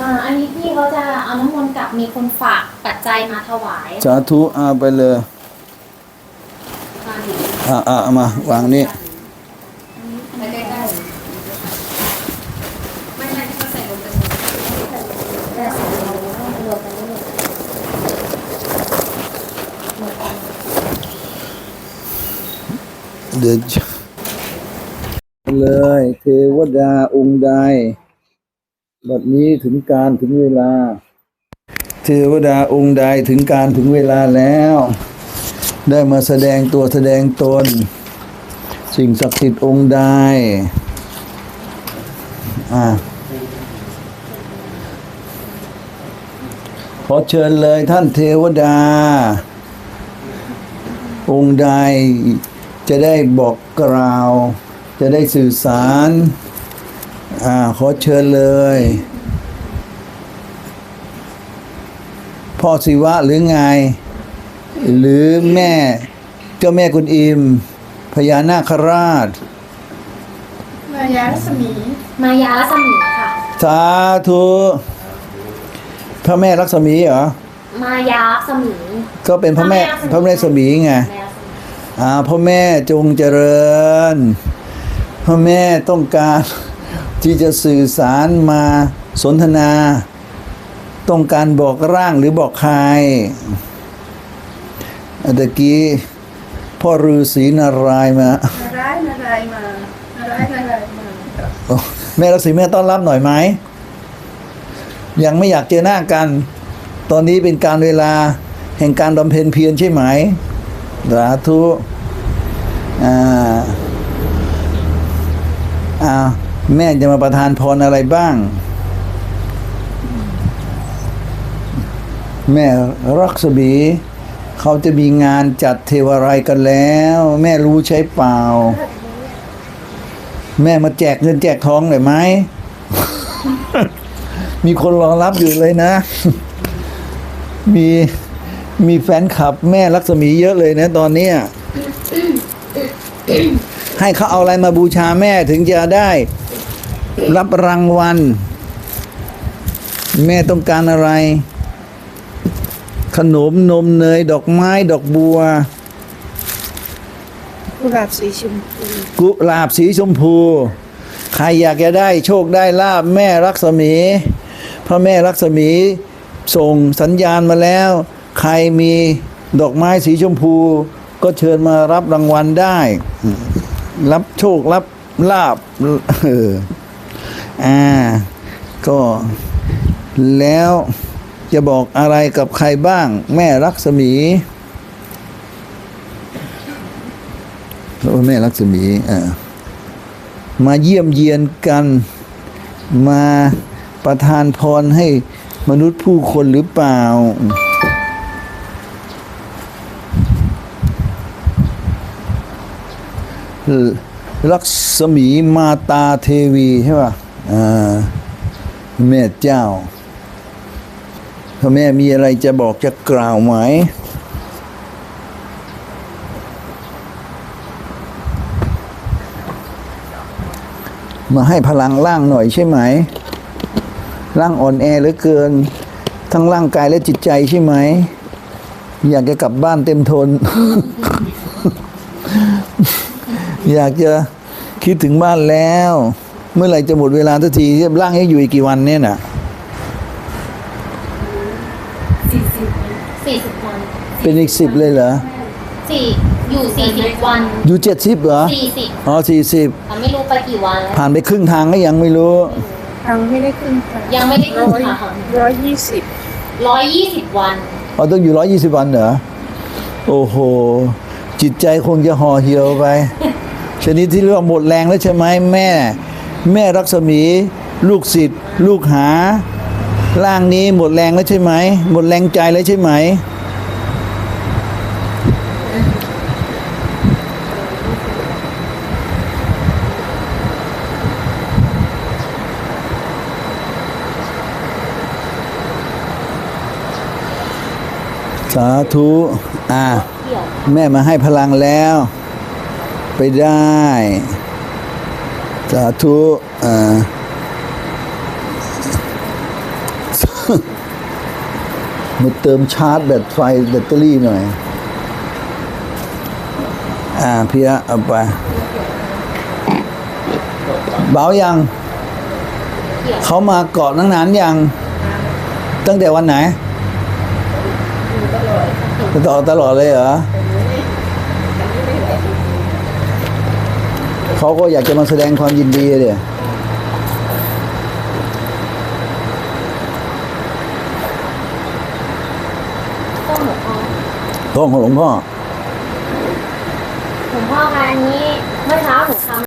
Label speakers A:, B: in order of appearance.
A: อ่าอันนี้พี่เขาจะเอาน้ำมนต์กลับมีคนฝากปัจจัยมาถวาย
B: สาธุเอาไปเลยอ่าอ่ามาวางนี่
A: ไปใกล้ๆไม่ไม่ที่เขาใส่ลงกันเลย
B: เดี๋ยวจะเลยเทวดาองค์ใด บัดนี้ถึงการถึงเวลา เทวดาองค์ใดถึงการถึงเวลาแล้ว ได้มาแสดงตัวแสดงตน สิ่งศักดิ์สิทธิ์องค์ใดอ่าขอเชิญเลยท่านเทวดา องค์ใดจะได้บอกกล่าว จะได้สื่อสาร อ่าขอเชิญเลย พ่อศิวะหรือไง หรือแม่เจ้าแม่กุนอิม พญานาคราช
C: มายารัศมี
A: มายารัศมีค่ะ
B: สาธุพระแม่ลักษมีเหรอ
A: มายารัศมี
B: ก็เป็นพระแม่พระแม่ลักษมีไง
A: แม่รัศมี
B: อ่าพ่อแม่จงเจริญ พ่อแม่ต้องการ ที่จะสื่อสารมาสนทนา ต้องการบอกร่างหรือบอกใครอะตะกี้พ่อฤาษีนารายณ์มา
C: นาร้ายนาร้ายมานาร้ายนาร้ายมา
B: โอ้แม่รักษีแม่ต้อนรับหน่อยไหมยังไม่อยากเจอหน้ากัน ตอนนี้เป็นการเวลาแห่งการบำเพ็ญเพียรใช่ไหมสาธุอ่าอ่า แม่จะมาประทานพรอะไรบ้าง แม่รักษบี เขาจะมีงานจัดเทวไรายกันแล้ว แม่รู้ใช่เปล่า แม่มาแจกเงินแจกทองหน่อยไหมมีคนรอรับอยู่เลยนะ มีมีแฟนคลับแม่ลักษมีเยอะเลยนะตอนเนี้ยให้เขาเอาอะไรมาบูชาแม่ถึงจะได้ รับรางวัล แม่ต้องการอะไร ขนมนมเนย ดอกไม้ ดอกบัว
C: กุหลาบสีชมพู
B: กุหลาบสีชมพู ใครอยากจะได้โชคได้ลาบแม่รักษมี พระแม่รักษมีส่งสัญญาณมาแล้ว ใครมีดอกไม้สีชมพู ก็เชิญมารับรางวัลได้อืมรับโชครับลาบเออ อ่าก็แล้วจะบอกอะไรกับใครบ้าง แม่รักษมีโอ้แม่รักษมีอ่ามาเยี่ยมเยียนกันมาประทานพรให้มนุษย์ผู้คนหรือเปล่า ลักษมีมาตาเทวีใช่ป่ะ แม่เจ้าพระแม่มีอะไรจะบอกจะกล่าวไหมมาให้พลังร่างหน่อยใช่ไหม ร่างอ่อนแอเหลือเกิน ทั้งร่างกายและจิตใจใช่ไหม อยากจะกลับบ้านเต็มทน อยากจะคิดถึงบ้านแล้ว เมื่อไหร่จะหมดเวลาทันทีร่างให้อยู่อีกกี่วันเนี่ยน่ะ
A: สี่สิบสี่สิบวัน
B: เป็นอีกสิบเลยเหรอ
A: สี่อยู่สี่สิบวัน
B: อยู่เจ็ดสิบเหรอ
A: สี่สิบ
B: อ๋อสี่สิบ
A: แต่ไม่รู้ไปกี่วันแล้ว
B: ผ่านไปครึ่งทางก็ยังไม่รู้
C: ทางไม่ได้ขึ้นค่ะ
A: ยังไม่ได้ขึ้
C: ร้
A: น
C: อย
A: ค่ะ
C: ร้อยยี่สิบ
A: ร้อยยี่สิบวัน
B: อ๋อต้องอยู่ร้อยี่สิบวันเหรอโอ้โห จิตใจคงจะห่อเหี่ยวไป ชนิดที่เรียกว่าหมดแรงแล้วใช่ไหมแม่ แม่รักษมี ลูกศิษย์ลูกหา ร่างนี้หมดแรงแล้วใช่ไหม หมดแรงใจแล้วใช่ไหม สาธุ อ่า
A: เที่ยว
B: แม่มาให้พลังแล้ว ไปได้ สาธุอ่ามาเติมชาร์จแบตไฟแบตเตอรี่หน่อย อ่าพี่อะเอาไป เบายัง เขามาเกาะนั่งนานยัง ตั้งแต่วันไหนต่อตลอดเลยเหรอ เขาก็อยากจะมาแสดงความยินดีเดี๋ย
A: ต้องหมูพ่อ
B: ท้องของหลวงพ่อ
A: หลวงพ่อคะอันนี้เมื่อเช้าหนูทำ